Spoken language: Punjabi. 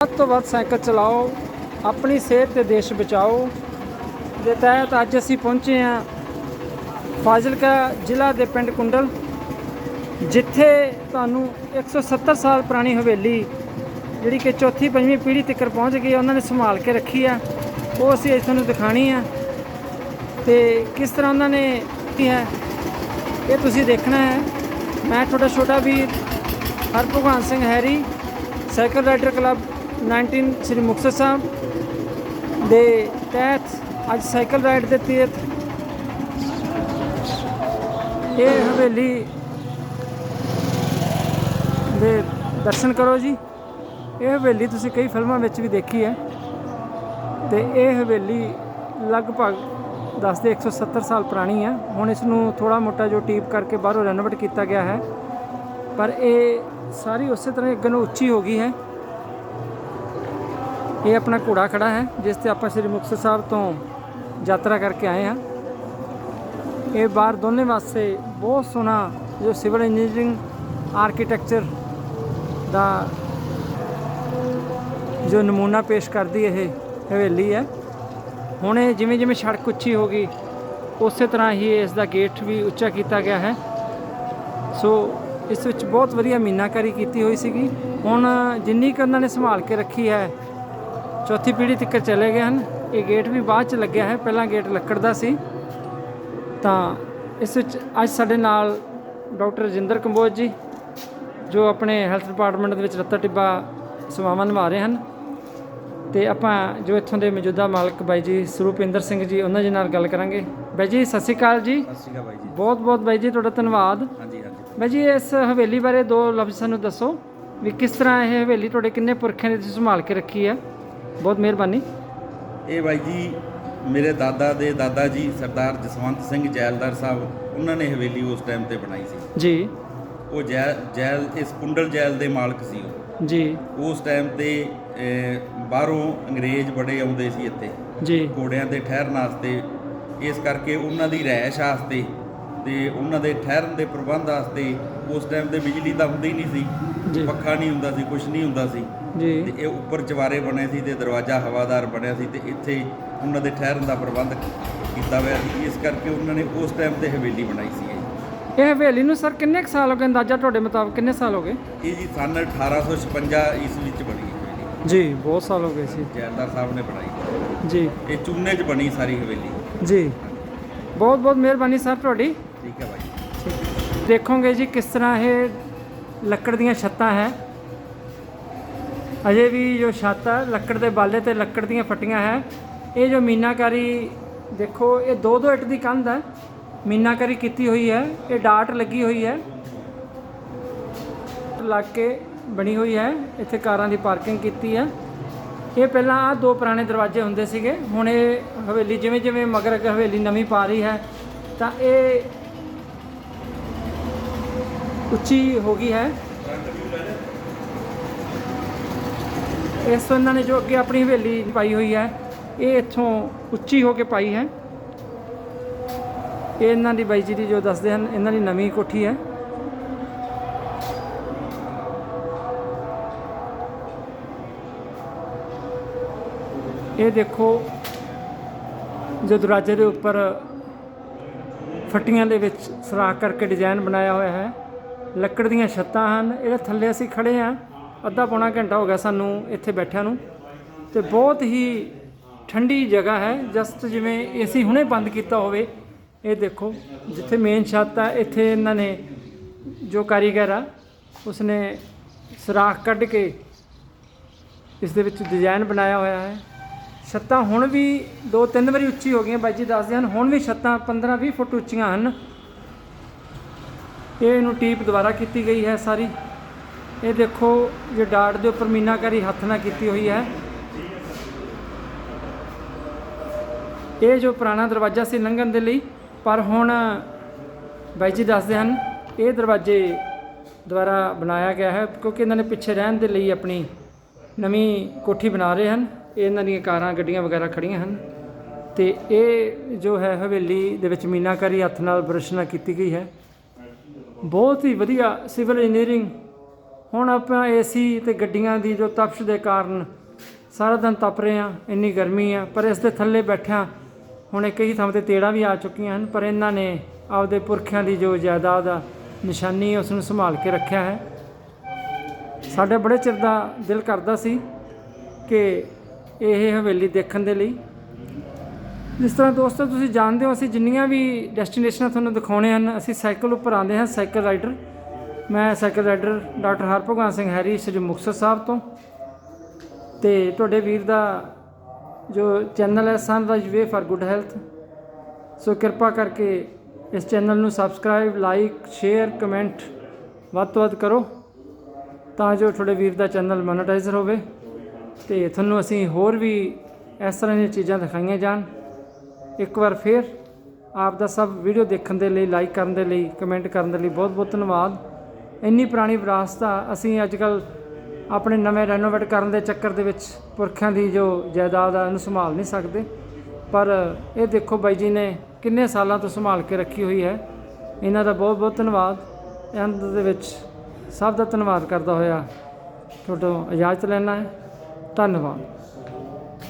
ਵੱਧ ਤੋਂ ਵੱਧ ਸਾਈਕਲ ਚਲਾਓ ਆਪਣੀ ਸਿਹਤ ਤੇ ਦੇਸ਼ ਬਚਾਓ। ਦੇ ਤਹਿਤ ਅੱਜ ਅਸੀਂ ਪਹੁੰਚੇ ਹਾਂ ਫਾਜ਼ਿਲਕਾ ਜ਼ਿਲ੍ਹਾ ਦੇ ਪਿੰਡ ਕੁੰਡਲ ਜਿੱਥੇ ਤੁਹਾਨੂੰ 170 ਸਾਲ ਪੁਰਾਣੀ ਹਵੇਲੀ ਜਿਹੜੀ ਕਿ ਚੌਥੀ ਪੰਜਵੀਂ ਪੀੜ੍ਹੀ ਤੱਕ ਪਹੁੰਚ ਗਈ ਹੈ, ਉਹਨਾਂ ਨੇ ਸੰਭਾਲ ਕੇ ਰੱਖੀ ਆ। ਉਹ ਅਸੀਂ ਅੱਜ ਤੁਹਾਨੂੰ ਦਿਖਾਣੀ ਆ। ਤੇ ਕਿਸ ਤਰ੍ਹਾਂ ਉਹਨਾਂ ਨੇ ਕੀ ਹੈ ਇਹ ਤੁਸੀਂ ਦੇਖਣਾ ਹੈ। ਮੈਂ ਤੁਹਾਡਾ ਛੋਟਾ ਵੀਰ Harbhagwan Singh Harry cycle rider club 19 Sri Muktsar Sahib ਦੇ ਤਹਿਤ ਅੱਜ ਸਾਈਕਲ ਰਾਈਡ ਦੇ ਤਹਿਤ ਇਹ ਹਵੇਲੀ ਦੇ ਦਰਸ਼ਨ ਕਰੋ ਜੀ। ਇਹ ਹਵੇਲੀ ਤੁਸੀਂ ਕਈ ਫਿਲਮਾਂ ਵਿੱਚ ਵੀ ਦੇਖੀ ਹੈ ਤੇ ਇਹ ਹਵੇਲੀ ਲਗਭਗ ਦੱਸਦੇ 170 ਸਾਲ ਪੁਰਾਣੀ ਹੈ। ਹੁਣ ਇਸ ਨੂੰ ਥੋੜਾ ਮੋਟਾ ਜੋ ਟੀਪ ਕਰਕੇ ਬਾਹਰੋਂ ਰੈਨੋਵੇਟ ਕੀਤਾ ਗਿਆ ਹੈ। ਪਰ ਇਹ ਸਾਰੀ ਉਸੇ ਤਰ੍ਹਾਂ ਅੱਗੇ ਨੂੰ ਉੱਚੀ ਹੋ ਗਈ ਹੈ। ਇਹ ਆਪਣਾ ਘੋੜਾ ਖੜਾ ਹੈ, ਜਿਸ ਤੇ ਆਪਾਂ ਸ੍ਰੀ ਮੁਕਤਸਰ ਸਾਹਿਬ ਤੋਂ ਯਾਤਰਾ ਕਰਕੇ ਆਏ ਹਾਂ। ਇਹ ਬਾਹਰ ਦੋਨੇ ਪਾਸੇ ਬਹੁਤ ਸੋਹਣਾ ਜੋ ਸਿਵਲ ਇੰਜੀਨੀਅਰਿੰਗ ਆਰਕੀਟੈਕਚਰ ਦਾ ਜੋ ਨਮੂਨਾ ਪੇਸ਼ ਕਰਦੀ ਇਹ ਹਵੇਲੀ ਹੈ। ਹੁਣ ਇਹ ਜਿਵੇਂ ਜਿਵੇਂ ਸੜਕ ਉੱਚੀ ਹੋ ਗਈ, ਉਸੇ ਤਰ੍ਹਾਂ ਹੀ ਇਸ ਦਾ ਗੇਟ ਵੀ ਉੱਚਾ ਕੀਤਾ ਗਿਆ ਹੈ। ਸੋ ਇਸ ਵਿੱਚ ਬਹੁਤ ਵਧੀਆ ਮੀਨਾਕਾਰੀ ਕੀਤੀ ਹੋਈ ਸੀਗੀ। ਹੁਣ ਜਿੰਨੀ ਕੁ ਉਹਨਾਂ ਨੇ ਸੰਭਾਲ ਕੇ ਰੱਖੀ ਹੈ ਚੌਥੀ ਪੀੜ੍ਹੀ ਤੱਕ ਚਲੇ ਗਏ ਹਨ। ਇਹ ਗੇਟ ਵੀ ਬਾਅਦ ਚ ਲੱਗਿਆ ਹੈ। ਪਹਿਲਾਂ ਗੇਟ ਲੱਕੜ ਦਾ ਸੀ। ਤਾਂ ਇਸ ਵਿੱਚ ਅੱਜ ਸਾਡੇ ਨਾਲ ਡਾਕਟਰ ਰਜਿੰਦਰ ਕੰਬੋਜ ਜੀ ਜੋ ਆਪਣੇ ਹੈਲਥ ਡਿਪਾਰਟਮੈਂਟ ਦੇ ਵਿੱਚ ਰੱਤਾ ਟਿੱਬਾ ਸੇਵਾਵਾਂ ਨਿਭਾ ਰਹੇ ਹਨ। ਤੇ ਆਪਾਂ ਜੋ ਇੱਥੋਂ ਦੇ ਮੌਜੂਦਾ ਮਾਲਕ ਬਾਈ ਜੀ ਸਰੂਪਿੰਦਰ ਸਿੰਘ ਜੀ ਉਹਨਾਂ ਜੀ ਨਾਲ ਗੱਲ ਕਰਾਂਗੇ। ਬਾਈ ਜੀ ਸਤਿ ਸ਼੍ਰੀ ਅਕਾਲ ਜੀ। ਸਤਿ ਸ਼੍ਰੀ ਅਕਾਲ ਬਾਈ ਜੀ। ਬਹੁਤ ਬਹੁਤ ਬਾਈ ਜੀ ਤੁਹਾਡਾ ਧੰਨਵਾਦ। ਹਾਂਜੀ ਹਾਂਜੀ। ਬਾਈ ਜੀ ਇਸ ਹਵੇਲੀ ਬਾਰੇ ਦੋ ਲਫ਼ਜ਼ ਸਾਨੂੰ ਦੱਸੋ। ਵੀ ਕਿਸ ਤਰ੍ਹਾਂ ਇਹ ਹਵੇਲੀ ਤੁਹਾਡੇ ਕਿੰਨੇ ਪੁਰਖਿਆਂ ਨੇ ਤੁਸੀਂ ਸੰਭਾਲ ਕੇ ਰੱਖੀ ਹੈ? ਬਹੁਤ ਮਿਹਰਬਾਨੀ। ਇਹ ਬਾਈ ਜੀ ਮੇਰੇ ਦਾਦਾ ਦੇ ਦਾਦਾ ਜੀ ਸਰਦਾਰ ਜਸਵੰਤ ਸਿੰਘ ਜੈਲਦਾਰ ਸਾਹਿਬ ਉਹਨਾਂ ਨੇ ਹਵੇਲੀ ਉਸ ਟਾਈਮ ਤੇ ਬਣਾਈ ਸੀ। ਜੀ। ਉਹ ਜੈਲ ਇਸ ਕੁੰਡਲ ਜੈਲ ਦੇ ਮਾਲਕ ਸੀ ਉਹ। ਜੀ। ਉਸ ਟਾਈਮ ਤੇ ਬਾਹਰੋਂ ਅੰਗਰੇਜ਼ ਬੜੇ ਆਉਂਦੇ ਸੀ ਇੱਥੇ। ਜੀ। ਘੋੜਿਆਂ ਤੇ ਠਹਿਰਨ ਵਾਸਤੇ। ਇਸ ਕਰਕੇ ਉਹਨਾਂ ਦੀ ਰਹਿਸ਼ ਵਾਸਤੇ ਤੇ ਉਹਨਾਂ ਦੇ ਠਹਿਰਨ ਦੇ ਪ੍ਰਬੰਧ ਵਾਸਤੇ ਉਸ ਟਾਈਮ ਤੇ ਬਿਜਲੀ ਤਾਂ ਹੁੰਦੀ ਨਹੀਂ। ਸੀ। ਪੱਖਾ ਨਹੀਂ ਹੁੰਦਾ ਸੀ ਕੁਝ ਨਹੀਂ ਹੁੰਦਾ ਸੀ। ਤੇ ਜੀ ਇਹ ਉੱਪਰ ਚਵਾਰੇ ਬਣੇ ਸੀ ਤੇ ਦਰਵਾਜ਼ਾ ਹਵਾਦਾਰ ਬਣਿਆ ਸੀ ਤੇ ਇੱਥੇ ਉਹਨਾਂ ਦੇ ਠਹਿਰਨ ਦਾ ਪ੍ਰਬੰਧ ਕੀਤਾ ਹੋਇਆ ਸੀ। ਇਸ ਕਰਕੇ ਉਹਨਾਂ ਨੇ ਉਸ ਟਾਈਮ ਤੇ ਹਵੇਲੀ ਬਣਾਈ ਸੀ ਇਹ। ਹਵੇਲੀ ਨੂੰ ਸਰ ਕਿੰਨੇ ਕੁ ਸਾਲ ਹੋ ਗਏ ਅੰਦਾਜ਼ਾ ਤੁਹਾਡੇ ਮੁਤਾਬਕ? ਕਿੰਨੇ ਸਾਲ ਹੋ ਗਏ? ਇਹ ਜੀ ਸਨ 1856 ਈਸਵੀ ਚ ਬਣੀ ਹਵੇਲੀ। ਜੀ ਬਹੁਤ ਸਾਲ ਹੋ ਗਏ ਸੀ। ਜੈਲਦਾਰ ਸਾਹਿਬ ਨੇ ਬਣਾਈ। ਜੀ। ਇਹ ਚੂਨੇ ਚ ਬਣੀ ਸਾਰੀ ਹਵੇਲੀ। ਜੀ। ਬਹੁਤ ਬਹੁਤ ਮਿਹਰਬਾਨੀ ਸਰ ਤੁਹਾਡੀ। ਠੀਕ ਹੈ ਬਾਈ। ਦੇਖੋਗੇ ਜੀ ਕਿਸ ਤਰ੍ਹਾਂ ਇਹ ਲੱਕੜ ਦੀਆਂ ਛੱਤਾਂ ਹੈ। ਅਜੇ ਵੀ ਜੋ ਛੱਤ ਹੈ ਲੱਕੜ ਦੇ ਬਾਲੇ ਤੇ ਲੱਕੜ ਦੀਆਂ ਫੱਟੀਆਂ ਹੈ। ਇਹ ਜੋ ਮੀਨਾਕਾਰੀ ਦੇਖੋ, ਇਹ ਦੋ ਦੋ ਇੱਟ ਦੀ ਕੰਧ ਹੈ। ਮੀਨਾਕਾਰੀ ਕੀਤੀ ਹੋਈ ਹੈ, ਇਹ ਡਾਟ ਲੱਗੀ ਹੋਈ ਹੈ। ਲੱਗ ਕੇ ਬਣੀ ਹੋਈ ਹੈ, ਇੱਥੇ ਕਾਰਾਂ ਦੀ ਪਾਰਕਿੰਗ ਕੀਤੀ ਹੈ। ਇਹ ਪਹਿਲਾਂ ਆ ਦੋ ਪੁਰਾਣੇ ਦਰਵਾਜ਼ੇ ਹੁੰਦੇ ਸੀਗੇ, ਹੁਣ ਇਹ ਹਵੇਲੀ ਜਿਵੇਂ ਜਿਵੇਂ ਮਗਰ ਅੱਗੇ ਹਵੇਲੀ ਨਵੀਂ ਪਾ ਰਹੀ ਹੈ, ਤਾਂ ਇਹ ਉੱਚੀ ਹੋ ਗਈ ਹੈ। ਇਸ ਤੋਂ ਇਹਨਾਂ ਨੇ ਜੋ ਅੱਗੇ ਆਪਣੀ ਹਵੇਲੀ ਪਾਈ ਹੋਈ ਹੈ, ਇਹ ਇੱਥੋਂ ਉੱਚੀ ਹੋ ਕੇ ਪਾਈ ਹੈ। ਇਹ ਇਹਨਾਂ ਦੀ ਬਾਈ ਜੀ ਦੀ ਜੋ ਦੱਸਦੇ ਹਨ, ਇਹਨਾਂ ਦੀ ਨਵੀਂ ਕੋਠੀ ਹੈ। ਇਹ ਦੇਖੋ, ਜੋ ਦਰਵਾਜ਼ੇ ਦੇ ਉੱਪਰ ਫੱਟੀਆਂ ਦੇ ਵਿੱਚ ਸੁਰਾਖ ਕਰਕੇ ਡਿਜ਼ਾਈਨ ਬਣਾਇਆ ਹੋਇਆ ਹੈ। ਲੱਕੜ ਦੀਆਂ ਛੱਤਾਂ ਹਨ, ਇਹਦੇ ਥੱਲੇ ਅਸੀਂ ਖੜੇ ਹਾਂ। ਅੱਧਾ ਪੌਣਾ ਘੰਟਾ ਹੋ ਗਿਆ ਸਾਨੂੰ ਇੱਥੇ ਬੈਠਿਆਂ ਨੂੰ। ਤੇ ਬਹੁਤ ਹੀ ਠੰਡੀ ਜਗ੍ਹਾ ਹੈ, ਜਸਟ ਜਿਵੇਂ ਏਸੀ ਹੁਣੇ ਬੰਦ ਕੀਤਾ ਹੋਵੇ। ਇਹ ਦੇਖੋ, ਜਿੱਥੇ ਮੇਨ ਛੱਤ ਆ, ਇੱਥੇ ਇਹਨਾਂ ਨੇ ਜੋ ਕਾਰੀਗਰ ਆ, ਉਸਨੇ ਸਰਾਖ ਕੱਢ ਕੇ ਇਸ ਦੇ ਵਿੱਚ ਡਿਜ਼ਾਈਨ ਬਣਾਇਆ ਹੋਇਆ ਹੈ। ਛੱਤਾਂ ਹੁਣ ਵੀ ਦੋ ਤਿੰਨ ਵਾਰੀ ਉੱਚੀ ਹੋ ਗਈਆਂ, ਬਾਈ ਜੀ ਦੱਸਦੇ ਹਨ, ਹੁਣ ਵੀ ਛੱਤਾਂ 15 20 ਫੁੱਟ ਉੱਚੀਆਂ ਹਨ। ਇਹ ਇਹਨੂੰ ਟੀਪ ਦੁਬਾਰਾ ਕੀਤੀ ਗਈ ਹੈ ਸਾਰੀ। ਇਹ ਦੇਖੋ ਜੇ ਡਾਟ ਦੇ ਉੱਪਰ ਮੀਨਾਕਾਰੀ ਹੱਥ ਨਾਲ ਕੀਤੀ ਹੋਈ ਹੈ। ਇਹ ਜੋ ਪੁਰਾਣਾ ਦਰਵਾਜ਼ਾ ਸੀ ਲੰਘਣ ਦੇ ਲਈ, ਪਰ ਹੁਣ ਬਾਈ ਜੀ ਦੱਸਦੇ ਹਨ, ਇਹ ਦਰਵਾਜ਼ੇ ਦੁਆਰਾ ਬਣਾਇਆ ਗਿਆ ਹੈ, ਕਿਉਂਕਿ ਇਹਨਾਂ ਨੇ ਪਿੱਛੇ ਰਹਿਣ ਦੇ ਲਈ ਆਪਣੀ ਨਵੀਂ ਕੋਠੀ ਬਣਾ ਰਹੇ ਹਨ। ਇਹਨਾਂ ਦੀਆਂ ਕਾਰਾਂ, ਗੱਡੀਆਂ ਵਗੈਰਾ ਖੜੀਆਂ ਹਨ। ਤੇ ਇਹ ਜੋ ਹੈ ਹਵੇਲੀ ਦੇ ਵਿੱਚ ਮੀਨਾਕਾਰੀ ਹੱਥ ਨਾਲ ਬਰਸ਼ ਨਾਲ ਕੀਤੀ ਗਈ ਹੈ। ਬਹੁਤ ਹੀ ਵਧੀਆ ਸਿਵਲ ਇੰਜੀਨੀਅਰਿੰਗ। ਹੁਣ ਆਪਾਂ ਏਸੀ ਤੇ ਗੱਡੀਆਂ ਦੀ ਜੋ ਤਪਸ਼ ਦੇ ਕਾਰਨ ਸਾਰਾ ਦਿਨ ਤਪ ਰਹੇ ਆ ਇੰਨੀ ਗਰਮੀ ਆ, ਪਰ ਇਸ ਦੇ ਥੱਲੇ ਬੈਠਿਆਂ ਹੁਣ ਕਈ ਥਾਵਾਂ ਤੇ ਤੇੜਾਂ ਵੀ ਆ ਚੁੱਕੀਆਂ ਹਨ, ਪਰ ਇਹਨਾਂ ਨੇ ਆਪਦੇ ਪੁਰਖਿਆਂ ਦੀ ਜੋ ਜਾਇਦਾਦ ਆ, ਨਿਸ਼ਾਨੀ ਹੈ ਉਸ ਨੂੰ ਸੰਭਾਲ ਕੇ ਰੱਖਿਆ ਹੈ। ਸਾਡੇ ਬੜੇ ਚਿਰ ਦਾ ਦਿਲ ਕਰਦਾ ਸੀ ਕਿ ਇਹ ਹਵੇਲੀ ਦੇਖਣ ਦੇ ਲਈ ਜਿਸ ਤਰ੍ਹਾਂ ਦੋਸਤੋ ਤੁਸੀਂ ਜਾਣਦੇ ਹੋ, ਅਸੀਂ ਜਿੰਨੀਆਂ ਵੀ ਡੈਸਟੀਨੇਸ਼ਨਾਂ ਤੁਹਾਨੂੰ ਦਿਖਾਉਣੇ ਹਨ, ਅਸੀਂ ਸਾਈਕਲ ਉੱਪਰ ਆਉਂਦੇ ਹਾਂ, ਸਾਈਕਲ ਰਾਈਡਰ ਮੈਂ cycle rider doctor Harbhagwan Singh Harry, Sri Muktsar Sahib ਤੋਂ। ਤੇ ਤੁਹਾਡੇ ਵੀਰ ਦਾ ਜੋ ਚੈਨਲ ਹੈ sunrise way for good health so ਕਿਰਪਾ ਕਰਕੇ ਇਸ ਚੈਨਲ ਨੂੰ ਸਬਸਕ੍ਰਾਈਬ ਲਾਈਕ ਸ਼ੇਅਰ ਕਮੈਂਟ ਵੱਧ ਤੋਂ ਵੱਧ ਕਰੋ, ਤਾਂ ਜੋ ਤੁਹਾਡੇ ਵੀਰ ਦਾ ਚੈਨਲ ਮੋਨੇਟਾਈਜ਼ਰ ਹੋਵੇ। ਤੇ ਤੁਹਾਨੂੰ ਅਸੀਂ ਹੋਰ ਵੀ ਇਸ ਤਰ੍ਹਾਂ ਦੀਆਂ ਚੀਜ਼ਾਂ ਦਿਖਾਈਆਂ ਜਾਣ। ਇੱਕ ਵਾਰ ਫਿਰ ਆਪ ਦਾ ਸਭ ਵੀਡੀਓ ਦੇਖਣ ਦੇ ਲਈ ਲਾਈਕ ਕਰਨ ਦੇ ਲਈ ਕਮੈਂਟ ਕਰਨ ਦੇ ਲਈ ਬਹੁਤ ਬਹੁਤ ਧੰਨਵਾਦ। ਇੰਨੀ ਪੁਰਾਣੀ ਵਿਰਾਸਤ ਆ, ਅਸੀਂ ਅੱਜ ਕੱਲ ਆਪਣੇ ਨਵੇਂ ਰੈਨੋਵੇਟ ਕਰਨ ਦੇ ਚੱਕਰ ਦੇ ਵਿੱਚ ਪੁਰਖਿਆਂ ਦੀ ਜੋ ਜਾਇਦਾਦ ਆ ਇਹਨੂੰ ਸੰਭਾਲ ਨਹੀਂ ਸਕਦੇ। ਪਰ ਇਹ ਦੇਖੋ ਬਾਈ ਜੀ ਨੇ ਕਿੰਨੇ ਸਾਲਾਂ ਤੋਂ ਸੰਭਾਲ ਕੇ ਰੱਖੀ ਹੋਈ ਹੈ। ਇਹਨਾਂ ਦਾ ਬਹੁਤ ਬਹੁਤ ਧੰਨਵਾਦ। ਅੰਤ ਦੇ ਵਿੱਚ ਸਭ ਦਾ ਧੰਨਵਾਦ ਕਰਦਾ ਹੋਇਆ। ਤੁਹਾਡਾ ਇਜਾਜ਼ਤ ਲੈਣਾ ਹੈ। ਧੰਨਵਾਦ।